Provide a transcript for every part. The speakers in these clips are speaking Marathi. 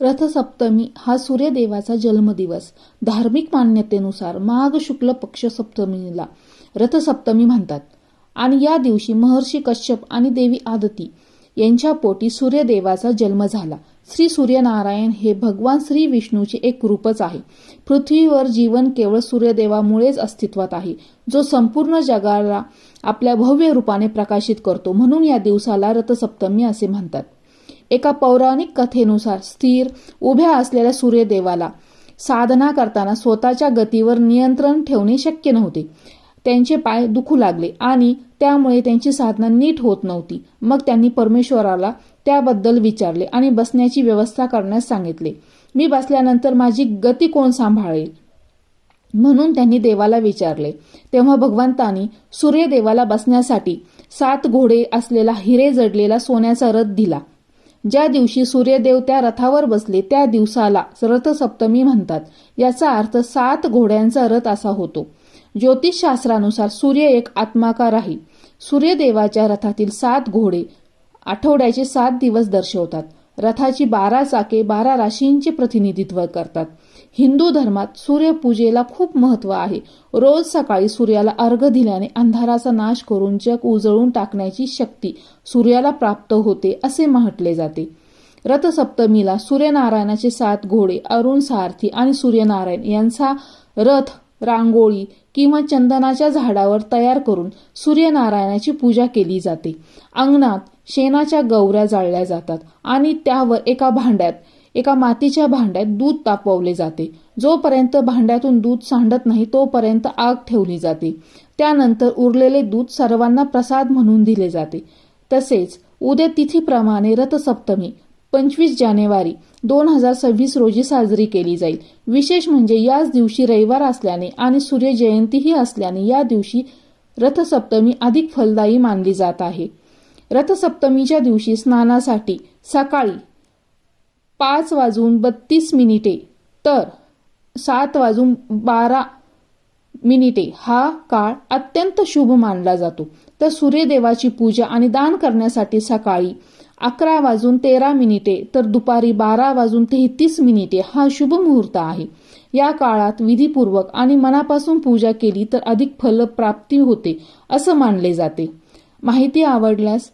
रथसप्तमी हा सूर्यदेवाचा जन्मदिवस. धार्मिक मान्यतेनुसार माघ शुक्ल पक्ष सप्तमीला रथसप्तमी म्हणतात. आणि या दिवशी महर्षी कश्यप आणि देवी आदती यांच्या पोटी सूर्यदेवाचा जन्म झाला. श्री सूर्यनारायण हे भगवान श्री विष्णूचे एक रूपच आहे. पृथ्वीवर जीवन केवळ सूर्यदेवामुळेच अस्तित्वात आहे जो संपूर्ण जगाला आपल्या भव्य रूपाने प्रकाशित करतो म्हणून या दिवसाला रथसप्तमी असे म्हणतात. एका पौराणिक कथेनुसार स्थिर उभ्या असलेल्या सूर्यदेवाला साधना करताना स्वतःच्या गतीवर नियंत्रण ठेवणे शक्य नव्हते. त्यांचे पाय दुखू लागले आणि त्यामुळे त्यांची साधना नीट होत नव्हती. मग त्यांनी परमेश्वराला त्याबद्दल विचारले आणि बसण्याची व्यवस्था करण्यास सांगितले. मी बसल्यानंतर माझी गती कोण सांभाळेल? म्हणून त्यांनी देवाला विचारले. तेव्हा भगवंतानी सूर्यदेवाला बसण्यासाठी सात घोडे असलेला हिरे जडलेला सोन्याचा रथ दिला. ज्या दिवशी सूर्यदेव त्या रथावर बसले त्या दिवसाला रथसप्तमी म्हणतात. याचा अर्थ सात घोड्यांचा रथ असा होतो. ज्योतिषशास्त्रानुसार सूर्य एक आत्माकार आहे. सूर्यदेवाच्या रथातील सात घोडे आठवड्याचे सात दिवस दर्शवतात. रथाची बारा चाके बारा राशींचे प्रतिनिधित्व करतात. हिंदू धर्मात सूर्यपूजेला खूप महत्त्व आहे. रोज सकाळी सूर्याला अर्घ दिल्याने अंधाराचा नाश करून जग उजळून टाकण्याची शक्ती सूर्याला प्राप्त होते असे म्हटले जाते. रथसप्तमीला सूर्यनारायणाचे सात घोडे अरुण सारथी आणि सूर्यनारायण यांचा रथ रांगोळी किंवा चंदनाच्या झाडावर तयार करून सूर्यनारायणाची पूजा केली जाते. अंगणात शेणाच्या गौऱ्या जाळल्या जातात आणि त्यावर एका भांड्यात एका मातीच्या भांड्यात दूध तापवले जाते. जोपर्यंत भांड्यातून दूध सांडत नाही तोपर्यंत आग ठेवली जाते. त्यानंतर उरलेले दूध सर्वांना प्रसाद म्हणून दिले जाते. तसेच उद्या तिथीप्रमाणे रथसप्तमी पंचवीस जानेवारी दोन हजार सव्वीस रोजी साजरी केली जाईल. विशेष म्हणजे याच दिवशी रविवार असल्याने आणि सूर्यजयंतीही असल्याने या दिवशी रथसप्तमी अधिक फलदायी मानली जात आहे. रथसप्तमीच्या दिवशी स्नानासाठी सकाळी पाच वाजून बत्तीस मिनिटे तर सात वाजून बारा मिनिटे हा काळ अत्यंत शुभ मानला जातो. तर सूर्यदेवाची पूजा आणि दान करण्यासाठी सकाळी अकरा वाजून तेरा मिनिटे तर दुपारी बारा वाजून तेहतीस मिनिटे हा शुभ मुहूर्त आहे. या काळात विधीपूर्वक आणि मनापासून पूजा केली तर अधिक फलप्राप्ती होते असं मानले जाते. माहिती आवडल्यास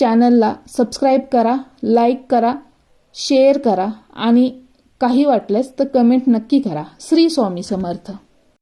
चॅनलला सबस्क्राईब करा लाईक करा शेअर करा आणि काही वाटल्यास तर कमेंट नक्की करा. श्री स्वामी समर्थ.